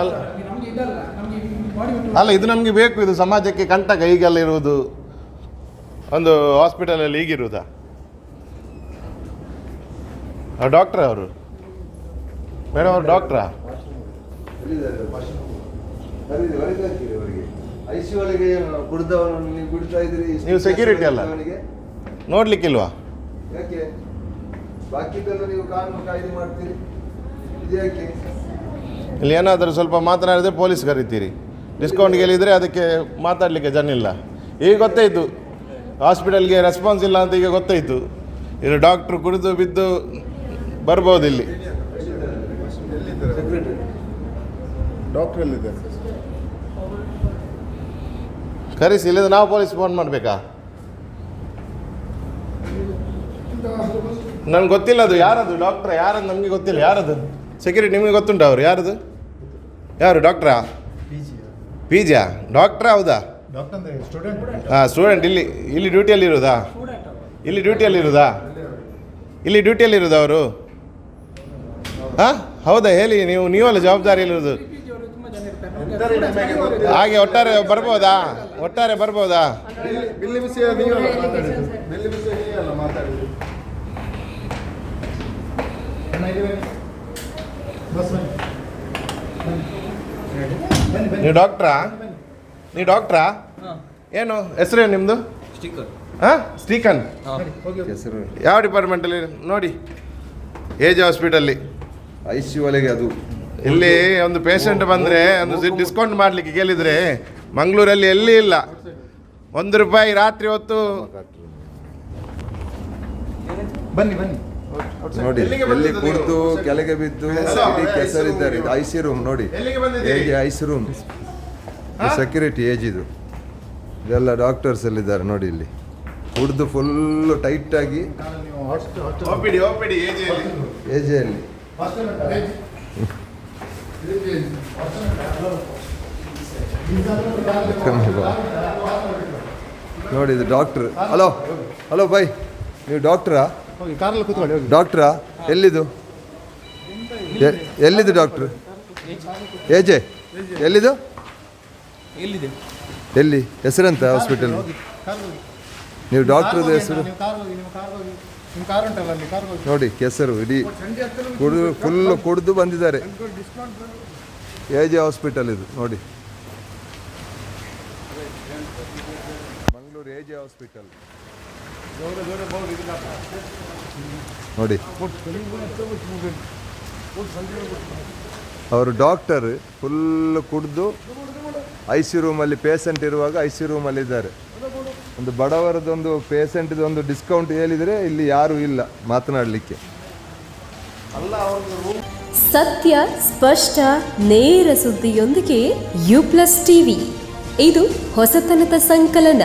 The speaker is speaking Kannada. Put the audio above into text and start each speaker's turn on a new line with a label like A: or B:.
A: ಅಲ್ಲ. ಅಲ್ಲ ಇದು ನಮಗೆ ಬೇಕು ಇದು ಸಮಾಜಕ್ಕೆ ಕಂಟಕ ಈಗೆಲ್ಲ ಇರುವುದು. ಒಂದು ಹಾಸ್ಪಿಟಲಲ್ಲಿ ಈಗಿರುವುದ? ಡಾಕ್ಟ್ರ ಅವರು? ಮೇಡಮ್ ಅವರು ಡಾಕ್ಟ್ರಾ?
B: ನೀವು
A: ಸೆಕ್ಯೂರಿಟಿ ಅಲ್ಲ? ನೋಡ್ಲಿಕ್ಕಿಲ್ವಾ?
B: ಯಾಕೆ? ಬಾಕಿದೆಲ್ಲ ನೀವು ಕಾನೂನು ಕಾಯ್ದೆ ಮಾಡ್ತೀರಿ. ಇದು ಯಾಕೆ
A: ಇಲ್ಲಿ ಏನಾದರೂ ಸ್ವಲ್ಪ ಮಾತನಾಡಿದರೆ ಪೊಲೀಸ್ ಕರಿತೀರಿ. ಡಿಸ್ಕೌಂಟ್ ಗೆಲ್ಲಿದ್ರೆ ಅದಕ್ಕೆ ಮಾತಾಡಲಿಕ್ಕೆ ಜನ ಇಲ್ಲ. ಈಗ ಗೊತ್ತಾಯಿತು ಹಾಸ್ಪಿಟಲ್ಗೆ ರೆಸ್ಪಾನ್ಸ್ ಇಲ್ಲ ಅಂತ ಈಗ ಗೊತ್ತಾಯಿತು ಇಲ್ಲಿ ಡಾಕ್ಟ್ರು ಕುಡಿದು ಬಿದ್ದು ಬರ್ಬೋದು ಇಲ್ಲಿ. ಕರೆಸಿ ಇಲ್ಲದ ನಾವು ಪೊಲೀಸ್ ಫೋನ್ ಮಾಡಬೇಕಾ? ನನಗೆ ಗೊತ್ತಿಲ್ಲ ಅದು ಯಾರದು ಡಾಕ್ಟ್ರ್ ಯಾರದು ನಮಗೆ ಗೊತ್ತಿಲ್ಲ ಯಾರದು? ಸೆಕ್ಯೂರಿಟಿ ನಿಮಗೆ ಗೊತ್ತುಂಟು ಅವರು? ಯಾರದು? ಯಾರು ಡಾಕ್ಟ್ರಾ ಪಿ ಜಿಯಾ ಡಾಕ್ಟ್ರಾ ಹೌದಾ ಹಾಂ ಸ್ಟೂಡೆಂಟ್ ಇಲ್ಲಿ ಇಲ್ಲಿ ಡ್ಯೂಟಿಯಲ್ಲಿ ಇರೋದಾ?
C: ಸ್ಟೂಡೆಂಟ್
A: ಇಲ್ಲಿ ಡ್ಯೂಟಿಯಲ್ಲಿ ಇರೋದಾ? ಇಲ್ಲಿ ಡ್ಯೂಟಿಯಲ್ಲಿ ಇರೋದು ಅವರು? ಹಾಂ? ಹೌದಾ, ಹೇಳಿ, ನೀವು ನೀವಲ್ಲ ಜವಾಬ್ದಾರಿಯಲ್ಲಿರೋದು ಹಾಗೆ ಒಟ್ಟಾರೆ ಬರ್ಬೋದಾ? ಒಟ್ಟಾರೆ ಬರ್ಬೋದಾ.
D: ಬಸ್
A: ನೀವು ಡಾಕ್ಟ್ರಾ? ನೀವು ಡಾಕ್ಟ್ರಾ? ಏನು ಹೆಸರು ನಿಮ್ಮದು
E: ಸ್ಟಿಕ್ಕರ್
A: ಹಾಂ
D: ಹೋಗಿ.
B: ಹೆಸರು
A: ಯಾವ ಡಿಪಾರ್ಟ್ಮೆಂಟಲ್ಲಿ? ನೋಡಿ. ಏಜ್ ಹಾಸ್ಪಿಟಲ್ಲಿ.
B: ಐಸಿ ಒಳಗೆ ಅದು.
A: ಇಲ್ಲಿ ಒಂದು ಪೇಷಂಟ್ ಬಂದರೆ ಒಂದು ಡಿಸ್ಕೌಂಟ್ ಮಾಡಲಿಕ್ಕೆ ಕೇಳಿದರೆ ಮಂಗಳೂರಲ್ಲಿ ಎಲ್ಲಿ ಇಲ್ಲ. ಒಂದು ರೂಪಾಯಿ ರಾತ್ರಿ ಹೊತ್ತು
D: ಬನ್ನಿ ಬನ್ನಿ.
B: ನೋಡಿ ಎಲ್ಲಿ ಕುಡಿದು ಕೆಳಗೆ ಬಿದ್ದು? ಇಡೀ ಕೆಸರಿದ್ದಾರೆ. ಇದು ಸಿ ರೂಮ್ ನೋಡಿ.
A: ಎಲ್ಲಿಗೆ ಐ
B: ಹೇಗೆ ಐಸಿ ರೂಮ್? ಸೆಕ್ಯೂರಿಟಿ ಏಜ್ ಇದು. ಇದೆಲ್ಲ ಡಾಕ್ಟರ್ಸ್ ಎಲ್ಲಿದ್ದಾರೆ ನೋಡಿ ಇಲ್ಲಿ. ಕುಡಿದು ಫುಲ್ಲು ಟೈಟ್ ಆಗಿ.
D: ನಾನು ನೀವು ಹಾಸ್ಟೆಲ್ ಹಾಸ್ಟೆಲ್
A: ಓಪಿಡಿ ಓಪಿಡಿ ಏಜಿಯಲ್ಲಿ
B: ನೋಡಿ ಇದು ಡಾಕ್ಟ್ರ್ ಹಲೋ ಹಲೋ ಬೈ ನೀವು ಡಾಕ್ಟ್ರಾ
D: ಹೋಗಿ ಕಾರಲ್ಲಿ ಕೂತ್ಕೊಳ್ಳಿ ಹೋಗಿ.
B: ಡಾಕ್ಟ್ರಾ ಎಲ್ಲಿದು? A- ಎಲ್ಲಿದು doctor ಏಜೆ ಎಲ್ಲಿದು?
E: ಎಲ್ಲಿದೆ?
B: ಎಲ್ಲಿ? ಹೆಸರಂತ ಹಾಸ್ಪಿಟಲ್
D: ಹೋಗಿ ಕಾರ್ ಹೋಗಿ.
B: ನೀವು
D: ಡಾಕ್ಟರ್
B: ಡಾಕ್ಟ್ರದ್ದು ಹೆಸರು?
D: ನೀವು ಕಾರ್ ಹೋಗಿ ನಿಮ್ಮ ಕಾರ್ ಹೋಗಿ ನಿಮ್ಮ ಕಾರ್ ಉಂಟಲ್ಲ ಅಲ್ಲಿ ಕಾರ್ ಹೋಗಿ.
B: ನೋಡಿ ಕೆಸರು ಇಡೀ ಕುಡಿದು ಫುಲ್ಲು ಕುಡಿದು ಬಂದಿದ್ದಾರೆ. ಎ ಜೆ ಹಾಸ್ಪಿಟಲ್ ಇದು ನೋಡಿ. ಮಂಗಳೂರು ಎ ಜೆ ಹಾಸ್ಪಿಟಲ್ ನೋಡಿ. ಅವರು ಡಾಕ್ಟರ್ ಫುಲ್ ಕುಡಿದು ಐ ಸಿ ರೂಮಲ್ಲಿ ಪೇಷಂಟ್ ಇರುವಾಗ ಐ ಸಿ ರೂಮಲ್ಲಿ ಇದ್ದಾರೆ. ಒಂದು ಬಡವರದೊಂದು ಪೇಷಂಟ್ದೊಂದು ಡಿಸ್ಕೌಂಟ್ ಹೇಳಿದರೆ ಇಲ್ಲಿ ಯಾರೂ ಇಲ್ಲ ಮಾತನಾಡಲಿಕ್ಕೆ.
F: ಸತ್ಯ, ಸ್ಪಷ್ಟ, ನೇರ ಸುದ್ದಿಯೊಂದಿಗೆ ಯು ಪ್ಲಸ್ ಟಿವಿ ಇದು ಹೊಸತನದ ಸಂಕಲನ.